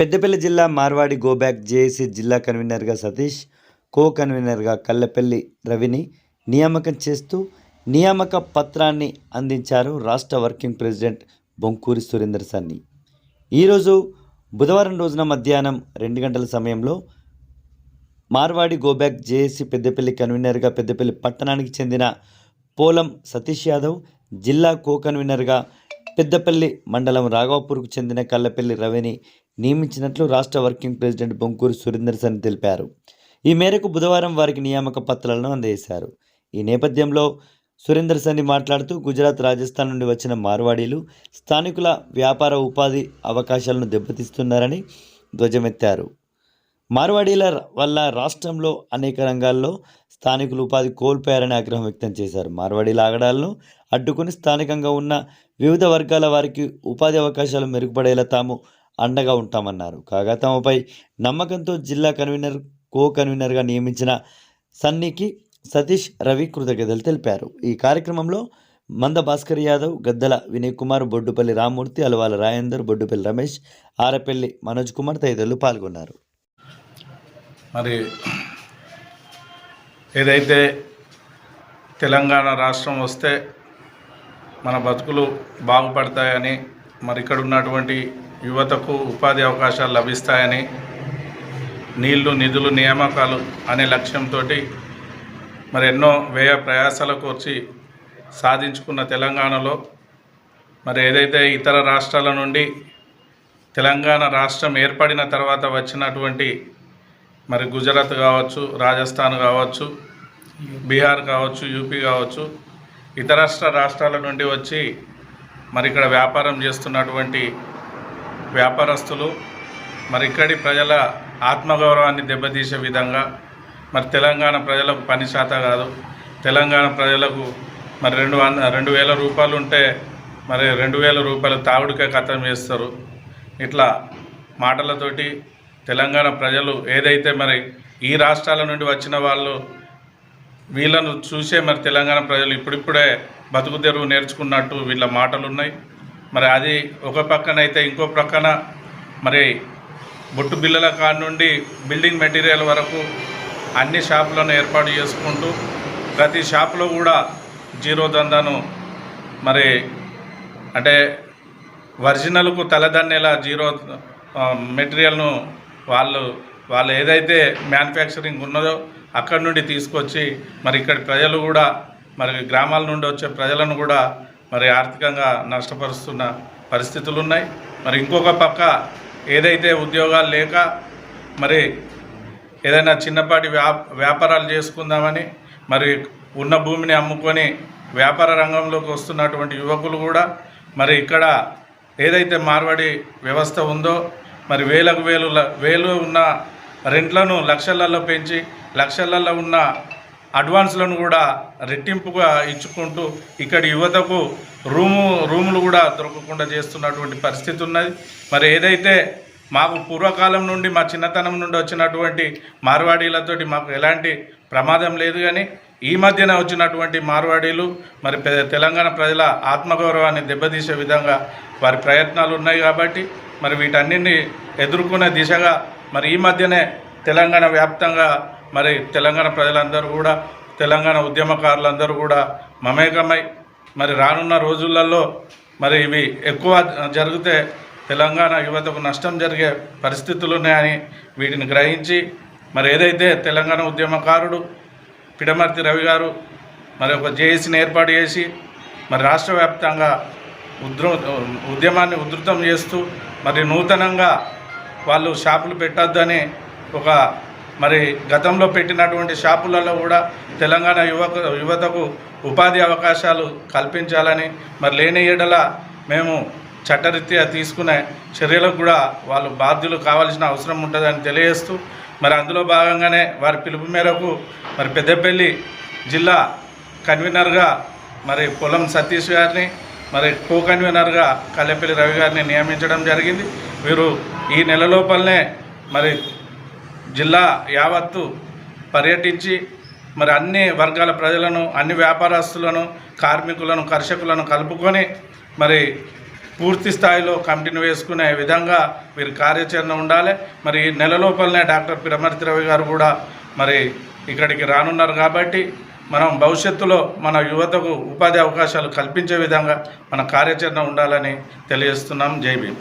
పెద్దపల్లి జిల్లా Marwadi go back JAC జిల్లా కన్వీనర్గా సతీష్ కో కన్వీనర్గా కల్లెపల్లి రవిని నియామకం చేస్తూ నియామక పత్రాన్ని అందించారు రాష్ట్ర వర్కింగ్ ప్రెసిడెంట్ బొంకూరి సురేందర్ సన్ని. ఈరోజు బుధవారం రోజున మధ్యాహ్నం రెండు గంటల సమయంలో మార్వాడి గోబ్యాక్ జేఏసీ పెద్దపల్లి కన్వీనర్గా పెద్దపల్లి పట్టణానికి చెందిన పోలం సతీష్ యాదవ్ జిల్లా కో కన్వీనర్గా పెద్దపల్లి మండలం రాఘవపూర్కు చెందిన కల్లపల్లి రవిని నియమించినట్లు రాష్ట్ర working president Bonkuru Surender sun తెలిపారు. ఈ మేరకు బుధవారం వారికి నియామక పత్రాలను అందజేశారు. ఈ నేపథ్యంలో సురేందర్ సన్ని మాట్లాడుతూ గుజరాత్ రాజస్థాన్ నుండి వచ్చిన మార్వాడీలు స్థానికుల వ్యాపార ఉపాధి అవకాశాలను దెబ్బతీస్తున్నారని ధ్వజమెత్తారు. మార్వాడీల వల్ల రాష్ట్రంలో అనేక రంగాల్లో స్థానికులు ఉపాధి కోల్పోయారని ఆగ్రహం వ్యక్తం చేశారు. మార్వాడి లాగడాలను అడ్డుకుని స్థానికంగా ఉన్న వివిధ వర్గాల వారికి ఉపాధి అవకాశాలు మెరుగుపడేలా తాము అండగా ఉంటామన్నారు. కాగా తమపై నమ్మకంతో జిల్లా కన్వీనర్ కో కన్వీనర్గా నియమించిన సన్నీకి సతీష్ రవి కృతజ్ఞతలు తెలిపారు. ఈ కార్యక్రమంలో మంద భాస్కర్ యాదవ్ గద్దల వినయ్ కుమార్ బొడ్డుపల్లి రామ్మూర్తి అలవాల రాయందర్ బొడ్డుపల్లి రమేష్ ఆరపల్లి మనోజ్ కుమార్ తదితరులు పాల్గొన్నారు. మరి ఏదైతే తెలంగాణ రాష్ట్రం వస్తే మన బతుకులు బాగుపడతాయని మరి ఇక్కడ ఉన్నటువంటి యువతకు ఉపాధి అవకాశాలు లభిస్తాయని నీళ్ళు నిధులు నియామకాలు అనే లక్ష్యంతో మరి ఎన్నో వ్యయ ప్రయాసాలకు వచ్చి సాధించుకున్న తెలంగాణలో మరి ఏదైతే ఇతర రాష్ట్రాల నుండి తెలంగాణ రాష్ట్రం ఏర్పడిన తర్వాత వచ్చినటువంటి మరి గుజరాత్ కావచ్చు రాజస్థాన్ కావచ్చు బీహార్ కావచ్చు యూపీ కావచ్చు ఇతరరాష్ట్ర రాష్ట్రాల నుండి వచ్చి మరి ఇక్కడ వ్యాపారం చేస్తున్నటువంటి వ్యాపారస్తులు మరి ఇక్కడి ప్రజల ఆత్మగౌరవాన్ని దెబ్బతీసే విధంగా మరి తెలంగాణ ప్రజలకు పని శాత కాదు. తెలంగాణ ప్రజలకు మరి రెండు వంద రెండు వేల రూపాయలు ఉంటే మరి రెండు వేల రూపాయలు తాగుడికే ఖతం చేస్తారు. ఇట్లా మాటలతోటి తెలంగాణ ప్రజలు ఏదైతే మరి ఈ రాష్ట్రాల నుండి వచ్చిన వాళ్ళు వీళ్ళను చూసే మరి తెలంగాణ ప్రజలు ఇప్పుడిప్పుడే బతుకు తెరువు నేర్చుకున్నట్టు వీళ్ళ మాటలు ఉన్నాయి మరి అది ఒక పక్కనైతే ఇంకో ప్రక్కన మరి బొట్టు బిల్లల కాడ నుండి బిల్డింగ్ మెటీరియల్ వరకు అన్ని షాపులను ఏర్పాటు చేసుకుంటూ ప్రతి షాపులో కూడా జీరో దందాను మరి అంటే ఒరిజినల్కు తలదన్నేలా జీరో మెటీరియల్ను వాళ్ళు వాళ్ళు ఏదైతే మ్యానుఫ్యాక్చరింగ్ ఉన్నదో అక్కడి నుండి తీసుకొచ్చి మరి ఇక్కడ ప్రజలు కూడా మరి గ్రామాల నుండి వచ్చే ప్రజలను కూడా మరి ఆర్థికంగా నష్టపరుస్తున్న పరిస్థితులు ఉన్నాయి మరి ఇంకొక పక్క ఏదైతే ఉద్యోగాలు లేక మరి ఏదైనా చిన్నపాటి వ్యా వ్యాపారాలు చేసుకుందామని మరి ఉన్న భూమిని అమ్ముకొని వ్యాపార రంగంలోకి వస్తున్నటువంటి యువకులు కూడా మరి ఇక్కడ ఏదైతే మార్వాడి వ్యవస్థ ఉందో మరి వేలకు వేలు వేలు ఉన్న రెంట్లను లక్షలలో పెంచి లక్షలలో ఉన్న అడ్వాన్స్లను కూడా రెట్టింపుగా ఇచ్చుకుంటూ ఇక్కడి యువతకు రూము రూములు కూడా దొరకకుండా చేస్తున్నటువంటి పరిస్థితి ఉన్నది. మరి ఏదైతే మాకు పూర్వకాలం నుండి మా చిన్నతనం నుండి వచ్చినటువంటి మార్వాడీలతోటి మాకు ఎలాంటి ప్రమాదం లేదు కానీ ఈ మధ్యన వచ్చినటువంటి మార్వాడీలు మరి పె- తెలంగాణ ప్రజల ఆత్మగౌరవాన్ని దెబ్బతీసే విధంగా వారి ప్రయత్నాలు ఉన్నాయి కాబట్టి మరి వీటన్నింటిని ఎదుర్కొనే దిశగా మరి ఈ మధ్యనే తెలంగాణ వ్యాప్తంగా మరి తెలంగాణ ప్రజలందరూ కూడా తెలంగాణ ఉద్యమకారులందరూ కూడా మమేకమై మరి రానున్న రోజులలో మరి ఇవి ఎక్కువ జరిగితే తెలంగాణ యువతకు నష్టం జరిగే పరిస్థితులు ఉన్నాయని వీటిని గ్రహించి మరి ఏదైతే తెలంగాణ ఉద్యమకారుడు పిడమర్తి రవి గారు మరి ఒక జేఏసీని ఏర్పాటు చేసి మరి రాష్ట్ర వ్యాప్తంగా ఉద్రో ఉద్యమాన్ని ఉధృతం చేస్తూ మరి నూతనంగా వాళ్ళు షాపులు పెట్టొద్దని ఒక మరి గతంలో పెట్టినటువంటి షాపులలో కూడా తెలంగాణ యువక యువతకు ఉపాధి అవకాశాలు కల్పించాలని మరి లేని ఏడల మేము చట్టరీత్యా తీసుకునే చర్యలకు కూడా వాళ్ళు బాధ్యులు కావాల్సిన అవసరం ఉంటుందని తెలియజేస్తూ మరి అందులో భాగంగానే వారి పిలుపు మేరకు మరి పెద్దపల్లి జిల్లా కన్వీనర్గా మరి పొలం సతీష్ గారిని మరి కో కన్వీనర్గా కల్లెపల్లి రవి గారిని నియమించడం జరిగింది. వీరు ఈ నెల లోపలనే మరి జిల్లా యావత్తు పర్యటించి మరి అన్ని వర్గాల ప్రజలను అన్ని వ్యాపారస్తులను కార్మికులను కర్షకులను కలుపుకొని మరి పూర్తి స్థాయిలో కమిటీని వేసుకునే విధంగా వీరి కార్యాచరణ ఉండాలి. మరి నెల లోపలనే డాక్టర్ పిరమర్తి రవి గారు కూడా మరి ఇక్కడికి రానున్నారు కాబట్టి మనం భవిష్యత్తులో మన యువతకు ఉపాధి అవకాశాలు కల్పించే విధంగా మన కార్యాచరణ ఉండాలని తెలియజేస్తున్నాం. జై భీమ్.